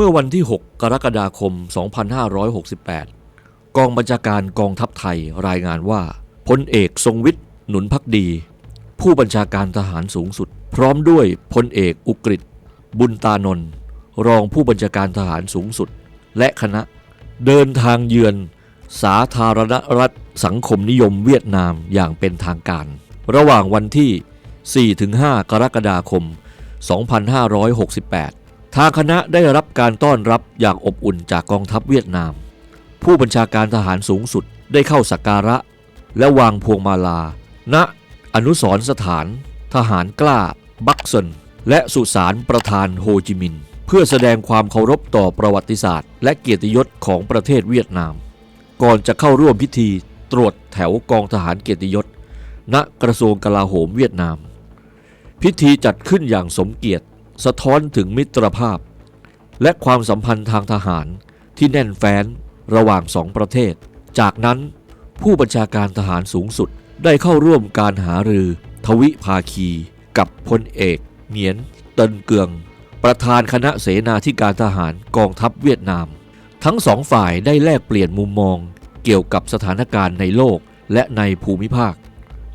เมื่อวันที่ 6 กรกฎาคม 2568 กองบัญชาการกองทัพไทยรายงานว่าพลเอกทรงวิทย์หนุนพักดี ผู้บัญชาการทหารสูงสุด พร้อมด้วยพลเอกอุกฤษบุญตานนท์รองผู้บัญชาการทหารสูงสุด และคณะเดินทางเยือน สาธารณรัฐสังคมนิยมเวียดนามอย่างเป็นทางการ ระหว่างวันที่ 4-5 กรกฎาคม 2568 ทางคณะได้รับการต้อนรับอย่างอบอุ่นจากกองทัพเวียดนาม ผู้บัญชาการทหารสูงสุดได้เข้าสักการะ และวางพวงมาลา ณ อนุสรสถาน ทหารกล้า บักซนและสุสานประธานโฮจิมินห์เพื่อแสดงความเคารพต่อประวัติศาสตร์ และเกียรติยศของประเทศเวียดนาม ก่อนจะเข้าร่วมพิธีตรวจแถวกองทหารเกียรติยศ ณกระทรวงกลาโหมเวียดนาม พิธีจัดขึ้นอย่างสมเกียรติ สะท้อนถึงมิตรภาพ และความสัมพันธ์ทางทหารที่แน่นแฟ้นระหว่างสองประเทศ จากนั้นผู้บัญชาการทหารสูงสุดได้เข้าร่วมการหารือ ทวิภาคี กับพลเอกเหงียนเตินเกือง ประธานคณะเสนาธิการทหารกองทัพเวียดนาม ทั้งสองฝ่ายได้แลกเปลี่ยนมุมมองเกี่ยวกับสถานการณ์ในโลกและในภูมิภาค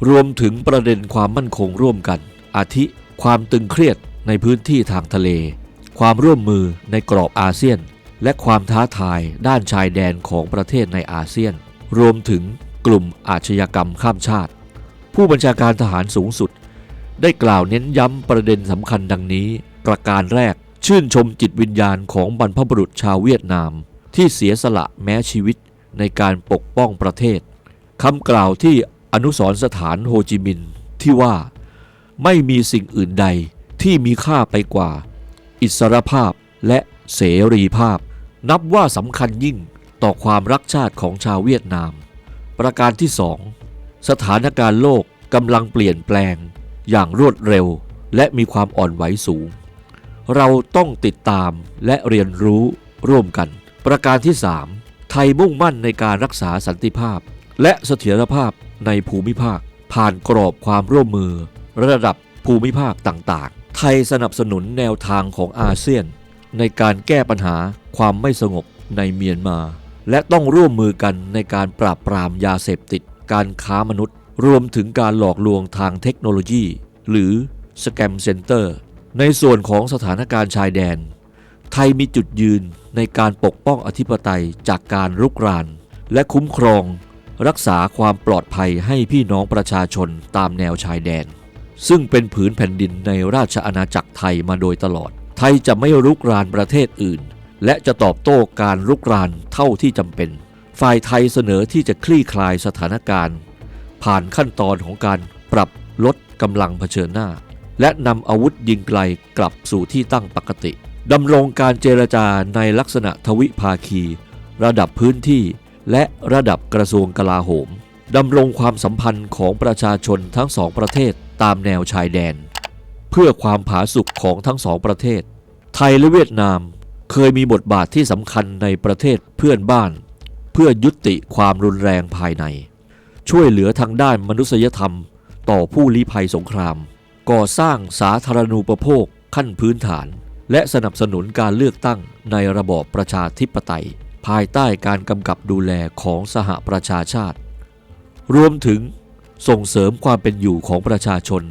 รวมถึงประเด็นความมั่นคงร่วมกัน อาทิความตึงเครียด ในพื้นที่ทางทะเล ความร่วมมือในกรอบอาเซียน และความท้าทายด้านชายแดนของประเทศในอาเซียน รวมถึงกลุ่มอาชญากรรมข้ามชาติ ผู้บัญชาการทหารสูงสุด ได้กล่าวเน้นย้ำประเด็นสำคัญดังนี้ ประการแรกชื่นชมจิตวิญญาณของบรรพบุรุษชาวเวียดนาม ที่เสียสละแม้ชีวิตในการปกป้องประเทศคำกล่าวที่อนุสรสถานโฮจิมินห์ที่ว่า ไม่มีสิ่งอื่นใด ที่มีค่าไปกว่า อิสรภาพและเสรีภาพ นับว่าสำคัญยิ่งต่อความรักชาติของชาวเวียดนาม ประการที่สองสถานการณ์โลกกำลังเปลี่ยนแปลงอย่างรวดเร็วและมีความอ่อนไหวสูง เราต้องติดตามและเรียนรู้ร่วมกัน ประการที่สามไทยมุ่งมั่นในการรักษาสันติภาพ และเสถียรภาพในภูมิภาค ผ่านกรอบความร่วมมือ ระดับภูมิภาคต่างๆ ไทยสนับสนุนแนวทางของอาเซียน ในการแก้ปัญหาความไม่สงบในเมียนมา และต้องร่วมมือกันในการปราบปรามยาเสพติด การค้ามนุษย์ รวมถึงการหลอกลวงทางเทคโนโลยี หรือสแกมเซ็นเตอร์ ในส่วนของสถานการณ์ชายแดน ไทยมีจุดยืนในการปกป้องอธิปไตยจากการรุกราน และคุ้มครอง รักษาความปลอดภัยให้พี่น้องประชาชนตามแนวชายแดน ซึ่งเป็นผืนแผ่นดินในราชอาณาจักรไทยมาโดยตลอด ไทยจะไม่รุกรานประเทศอื่น และจะตอบโต้การรุกรานเท่าที่จำเป็น ฝ่ายไทยเสนอที่จะคลี่คลายสถานการณ์ ผ่านขั้นตอนของการปรับลดกำลังเผชิญหน้า และนำอาวุธยิงไกลกลับสู่ที่ตั้งปกติดำรงการเจรจาในลักษณะทวิภาคี ระดับพื้นที่และระดับกระทรวงกลาโหมดำรงความสัมพันธ์ของประชาชนทั้งสองประเทศตามแนวชายแดน เพื่อความผาสุกของทั้งสองประเทศ ไทยและเวียดนามเคยมีบทบาทที่สำคัญในประเทศเพื่อนบ้าน เพื่อยุติความรุนแรงภายใน ช่วยเหลือทางด้านมนุษยธรรม ต่อผู้ลี้ภัยสงคราม ก่อสร้างสาธารณูปโภคขั้นพื้นฐาน และสนับสนุนการเลือกตั้งในระบอบประชาธิปไตย ภายใต้การกำกับดูแลของสหประชาชาติ รวมถึง ส่งเสริมความเป็นอยู่ของประชาชน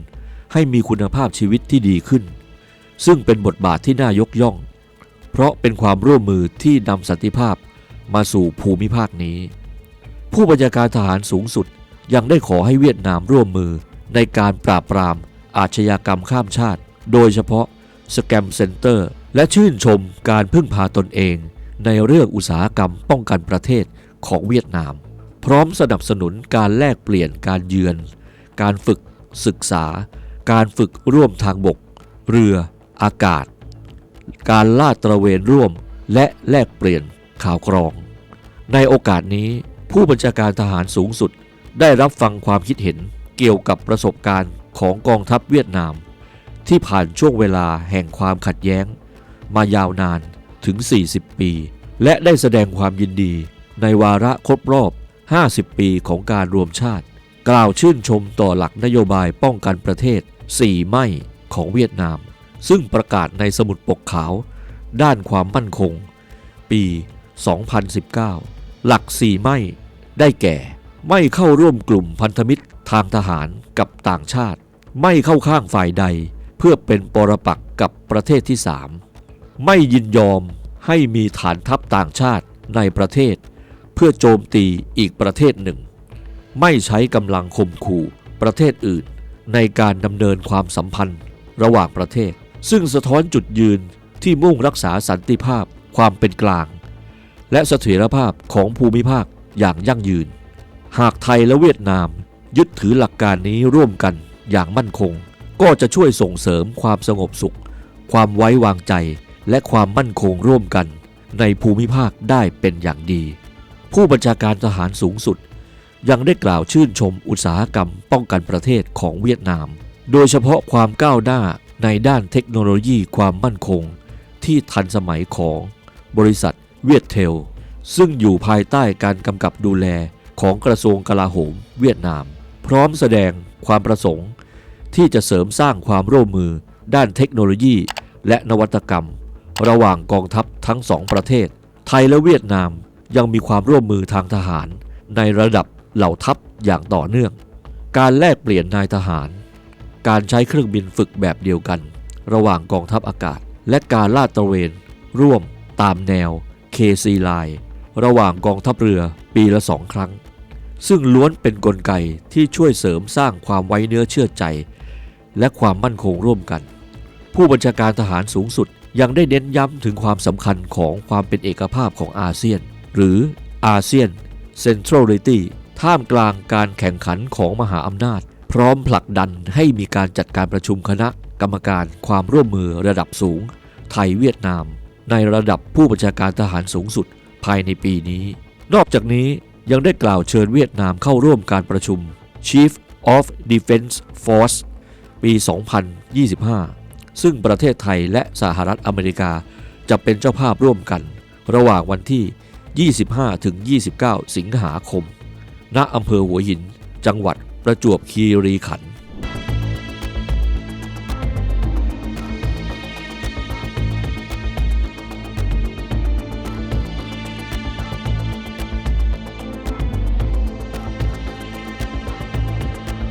ให้มีคุณภาพชีวิตที่ดีขึ้น ซึ่งเป็นบทบาทที่น่ายกย่อง เพราะเป็นความร่วมมือที่นำสันติภาพมาสู่ภูมิภาคนี้ ผู้บัญชาการทหารสูงสุดยังได้ขอให้เวียดนามร่วมมือในการปราบปราม อาชญากรรมข้ามชาติ โดยเฉพาะสแกมเซ็นเตอร์ และชื่นชมการพึ่งพาตนเอง ในเรื่องอุตสาหกรรมป้องกันประเทศของเวียดนาม พร้อมสนับสนุนการแลกเปลี่ยนการเยือน การฝึก ศึกษา การฝึกร่วมทางบก เรือ อากาศ การลาดตระเวนร่วม และแลกเปลี่ยนข่าวกรอง ในโอกาสนี้ผู้บัญชาการทหารสูงสุด ได้รับฟังความคิดเห็นเกี่ยวกับประสบการณ์ของกองทัพเวียดนาม ที่ผ่านช่วงเวลาแห่งความขัดแย้ง มายาวนานถึง 40 ปี และได้แสดงความยินดีในวาระครบรอบ 50 ปีของการรวมชาติ กล่าวชื่นชมต่อหลักนโยบายป้องกันประเทศ 4 ไม่ของเวียดนาม ซึ่งประกาศในสมุดปกขาว ด้านความมั่นคง ปี 2019 หลักสี่ไม่ได้แก่ ไม่เข้าร่วมกลุ่มพันธมิตรทางทหารกับต่างชาติ ไม่เข้าข้างฝ่ายใด เพื่อเป็นปรปักษ์กับประเทศที่ 3 ไม่ยินยอมให้มีฐานทัพต่างชาติในประเทศ เพื่อโจมตีอีกประเทศหนึ่ง ไม่ใช้กำลังข่มขู่ประเทศอื่น ในการดำเนินความสัมพันธ์ระหว่างประเทศ ซึ่งสะท้อนจุดยืนที่มุ่งรักษาสันติภาพความเป็นกลาง และเสถียรภาพของภูมิภาคอย่างยั่งยืน หากไทยและเวียดนามยึดถือหลักการนี้ร่วมกันอย่างมั่นคง ก็จะช่วยส่งเสริมความสงบสุข ความไว้วางใจและความมั่นคงร่วมกันในภูมิภาคได้เป็นอย่างดี ผู้บัญชาการทหารสูงสุด ยังได้กล่าวชื่นชมอุตสาหกรรมป้องกันประเทศของเวียดนาม โดยเฉพาะความก้าวหน้าในด้านเทคโนโลยีความมั่นคง ที่ทันสมัยของบริษัทเวียดเทล ซึ่งอยู่ภายใต้การกำกับดูแลของกระทรวงกลาโหมเวียดนาม พร้อมแสดงความประสงค์ ที่จะเสริมสร้างความร่วมมือด้านเทคโนโลยี และนวัตกรรม ระหว่างกองทัพทั้งสองประเทศ ไทยและเวียดนาม ยังมีความร่วมมือทางทหาร ในระดับเหล่าทัพอย่างต่อเนื่อง การแลกเปลี่ยนนายทหาร การใช้เครื่องบินฝึกแบบเดียวกัน ระหว่างกองทัพอากาศ และการลาดตระเวน ร่วม ตามแนว KC Line ระหว่างกองทัพเรือปีละสองครั้ง ซึ่งล้วนเป็นนกลไกที่ช่วยเสริมสร้างความไว้เนื้อเชื่อใจ และความมั่นคงร่วมกัน ผู้บัญชาการทหารสูงสุดยังได้เน้นย้ำถึงความสำคัญของความเป็นเอกภาพของอาเซียน หรืออาเซียน Centrality ท่ามกลางการแข่งขันของมหาอำนาจ พร้อมผลักดันให้มีการจัดการประชุมคณะกรรมการความร่วมมือระดับสูง ไทยเวียดนาม ในระดับผู้บัญชาการทหารสูงสุดภายในปีนี้ นอกจากนี้ยังได้กล่าวเชิญเวียดนามเข้าร่วมการประชุม Chief of Defense Force ปี 2025 ซึ่งประเทศไทยและสหรัฐอเมริกาจะเป็นเจ้าภาพร่วมกัน ระหว่างวันที่ 25ถึง29 สิงหาคม ณอำเภอหัวหิน จังหวัดประจวบคีรีขันธ์